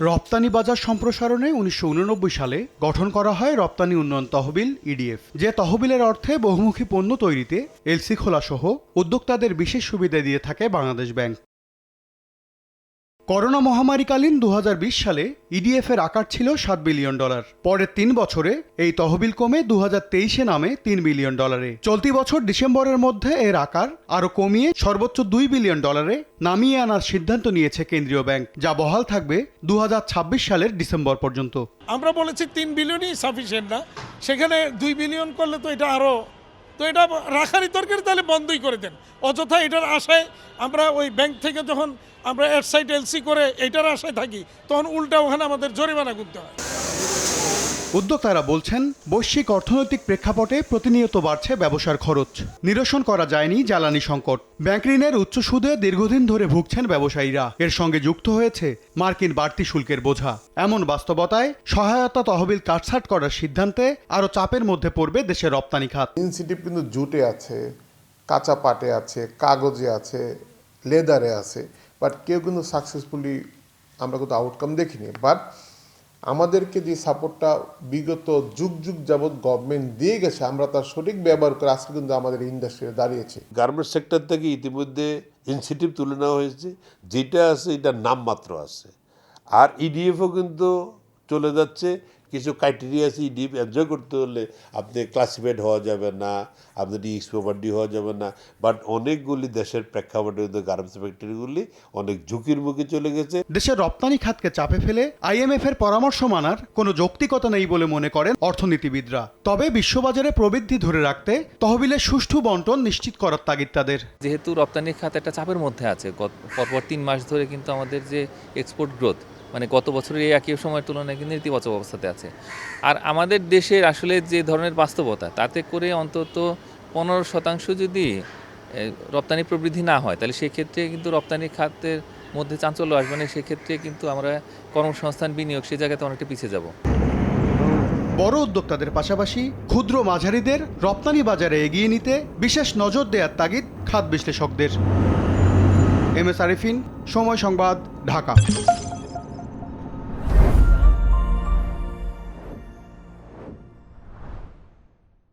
রপ্তানি বাজার সম্প্রসারণে উনিশশো উননব্বই সালে গঠন করা হয় রপ্তানি উন্নয়ন তহবিল ইডিএফ যে তহবিলের অর্থে বহুমুখী পণ্য তৈরিতে এলসি খোলা সহ উদ্যোক্তাদের বিশেষ সুবিধা দিয়ে থাকে বাংলাদেশ ব্যাংক। করোনা মহামারীকালীন দুহাজার বিশ সালে ইডিএফ এর আকার ছিল সাত বিলিয়ন ডলার। পরের তিন বছরে এই তহবিল কমে দু তেইশে নামে তিন বিলিয়ন ডলারে। চলতি বছর ডিসেম্বরের মধ্যে এর আকার আরও কমিয়ে সর্বোচ্চ দুই বিলিয়ন ডলারে নামিয়ে আনার সিদ্ধান্ত নিয়েছে কেন্দ্রীয় ব্যাংক, যা বহাল থাকবে দু হাজার ছাব্বিশ সালের ডিসেম্বর পর্যন্ত। আমরা বলেছি তিন বিলিয়নই সাফিসিয়েন্ট না। সেখানে দুই বিলিয়ন করলে তো এটা আরও তো এটা রাখারই দরকার তাহলে বন্ধই করে দেন। অযথা এটার আশায় আমরা ওই ব্যাংক থেকে যখন আমরা এক সাইড এলসি করে এটার আশায় থাকি, তখন উল্টা ওখানে আমাদের জরিমানা করতে হয়। উদ্যোক্তারা বলছেন, বৈশ্বিক অর্থনৈতিক প্রেক্ষাপটে প্রতিনিয়ত বাড়ছে ব্যবসার খরচ। নিরসন করা যায়নি জ্বালানি সংকট। ব্যাংক ঋণের উচ্চ সুদে দীর্ঘদিন ধরে ভুগছেন ব্যবসায়ীরা। এর সঙ্গে যুক্ত হয়েছে মার্কিন বাড়তি শুল্কের বোঝা। এমন বাস্তবতায় সহায়তা তহবিল কাটছাট করার সিদ্ধান্তে আরও চাপের মধ্যে পড়বে দেশের রপ্তানি খাত। ইনসেন্টিভ কিন্তু জুটে আছে, কাঁচা পাটে আছে, কাগজে আছে, লেদারে আছে। বাট কেউ কিন্তু সাকসেসফুলি আমরা কিন্তু আউটকাম দেখিনি। বাট আমাদেরকে যে সাপোর্টটা বিগত যুগ যুগ যাবৎ গভর্নমেন্ট দিয়ে গেছে, আমরা তার সঠিক ব্যবহার করে আজকে কিন্তু আমাদের ইন্ডাস্ট্রিতে দাঁড়িয়েছে। গার্মেন্টস সেক্টর থেকে ইতিমধ্যে ইনসেন্টিভ তুলে নেওয়া হয়েছে, যেটা আছে এটা নামমাত্র আছে। আর ইডিএফও কিন্তু চলে যাচ্ছে। কিছু ক্রাইটেরিয়া আছে ইডিএফ এনজয় করতে হলে আপনি ক্লাসিফাইড হওয়া যাবে না আপনার ডিএক্স প্রপার্টি হওয়া যাবে না। বাট অনেকগুলি দেশের প্রেক্ষাপটে কিন্তু গার্মেন্টস ফ্যাক্টরিগুলি অনেক ঝুঁকির মুখে চলে গেছে। দেশের রপ্তানি খাতকে চাপে ফেলে আইএমএফ এর পরামর্শ মানার কোনো যৌক্তিকতা নেই বলে মনে করেন অর্থনীতিবিদরা। তবে বিশ্ববাজারে প্রবৃদ্ধি ধরে রাখতে তহবিলের সুষ্ঠু বন্টন নিশ্চিত করার তাগিদ তাদের। যেহেতু রপ্তানি খাত একটা চাপের মধ্যে আছে গত- পরপর তিন মাস ধরে কিন্তু আমাদের যে এক্সপোর্ট গ্রোথ মানে গত বছরের এই একই সময়ের তুলনায় কিন্তু নেতিবাচক অবস্থাতে আছে। আর আমাদের দেশের আসলে যে ধরনের বাস্তবতা, তাতে করে অন্তত পনেরো শতাংশ যদি রপ্তানি প্রবৃদ্ধি না হয়, তাহলে সেক্ষেত্রে কিন্তু রপ্তানি খাতের মধ্যে চাঞ্চল্য আসবে না, সেক্ষেত্রে কিন্তু আমরা কর্মসংস্থান বিনিয়োগ সে জায়গাতে অনেকটা পিছিয়ে যাব। বড় উদ্যোক্তাদের পাশাপাশি ক্ষুদ্র মাঝারিদের রপ্তানি বাজারে এগিয়ে নিতে বিশেষ নজর দেওয়ার তাগিদ খাত বিশ্লেষকদের। এম এস আরিফিন, সময় সংবাদ, ঢাকা।